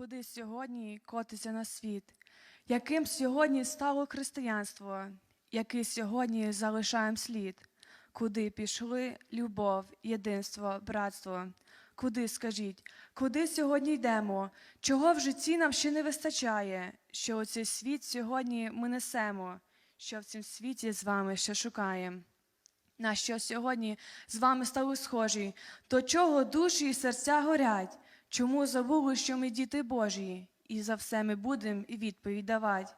куди сьогодні котиться на світ, яким сьогодні стало християнство, який сьогодні залишаємо слід, куди пішли любов, єдинство, братство. Куди, скажіть, куди сьогодні йдемо? Чого в житті нам ще не вистачає? Що у цей світ сьогодні ми несемо, що в цьому світі з вами ще шукаємо? На що сьогодні з вами стали схожі? До чого душі і серця горять? Чому забули, що ми діти Божі, і за все ми будемо і відповідь давати?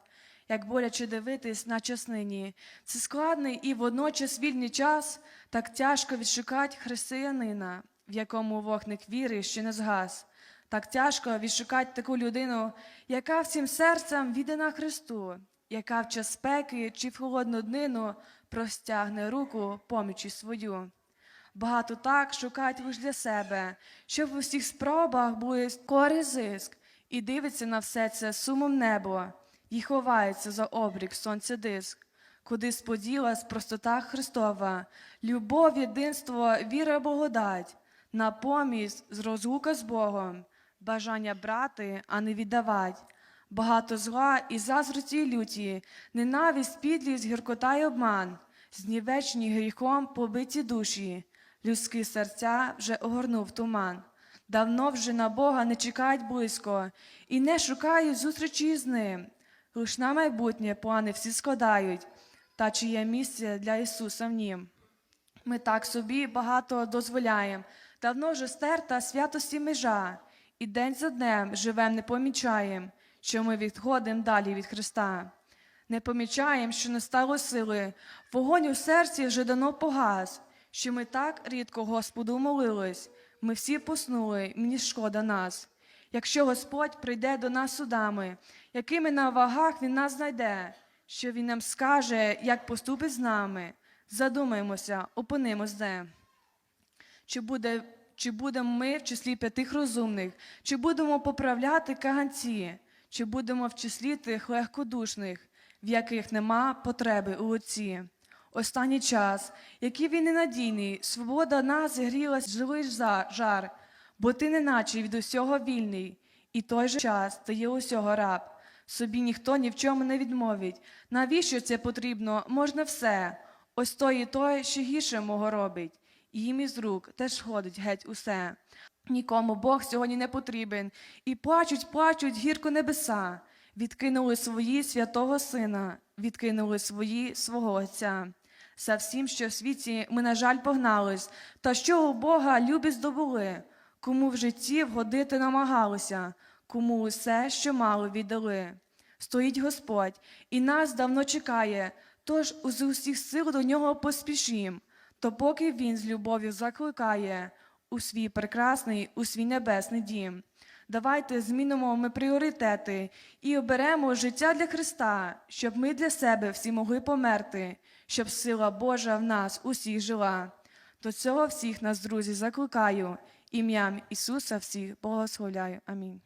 Як боляче дивитись на часнині, це складний і водночас вільний час, так тяжко відшукати християнина, в якому вогник віри ще не згас. Так тяжко відшукати таку людину, яка всім серцем віддана Христу, яка в час спеки чи в холодну днину простягне руку помічі свою. Багато так шукають лиш для себе, щоб у всіх спробах були скорий зиск, і дивиться на все це сумом небо, і ховається за обрік сонця диск, куди споділась простота Христова, любов, єдинство, віра, благодать, на помість з розлука з Богом, бажання брати, а не віддавать. Багато зла і заздрості і люті, ненависть, підлість, гіркота й обман, знівечні гріхом побиті душі, людські серця вже огорнув туман. Давно вже на Бога не чекають близько і не шукають зустрічі з ним. Лиш на майбутнє плани всі складають, та чи є місце для Ісуса в нім. Ми так собі багато дозволяємо, давно вже стерта святості межа, і день за днем живем не помічаєм, що ми відходимо далі від Христа. Не помічаєм, що не стало сили, вогонь у серці вже давно погас, що ми так рідко Господу молились, ми всі поснули, мені шкода нас. Якщо Господь прийде до нас судами, якими на вагах Він нас знайде, що Він нам скаже, як поступить з нами, задумаємося, опинимось де. Чи, буде, чи будемо ми в числі п'ятих розумних, чи будемо поправляти каганці, чи будемо в числі тих легкодушних, в яких нема потреби у отці. Останній час, який він ненадійний, свобода нас зігрілась живий жар, бо ти неначе від усього вільний, і той же час ти є усього раб. Собі ніхто ні в чому не відмовить. Навіщо це потрібно? Можна все. Ось той і той, що гірше мого робить, і їм із рук теж ходить геть усе. Нікому Бог сьогодні не потрібен, і плачуть, плачуть гірко небеса. Відкинули свої святого сина, відкинули свої свого Отця. За всім, що в світі ми, на жаль, погнались, та що у Бога любі здобули, кому в житті вгодити намагалися, кому усе, що мало, віддали. Стоїть Господь і нас давно чекає, тож з усіх сил до нього поспішім, то поки Він з любов'ю закликає у свій прекрасний, у свій небесний дім. Давайте змінимо ми пріоритети і оберемо життя для Христа, щоб ми для себе всі могли померти, щоб сила Божа в нас усіх жила. До цього всіх нас, друзі, закликаю, ім'ям Ісуса всіх благословляю. Амінь.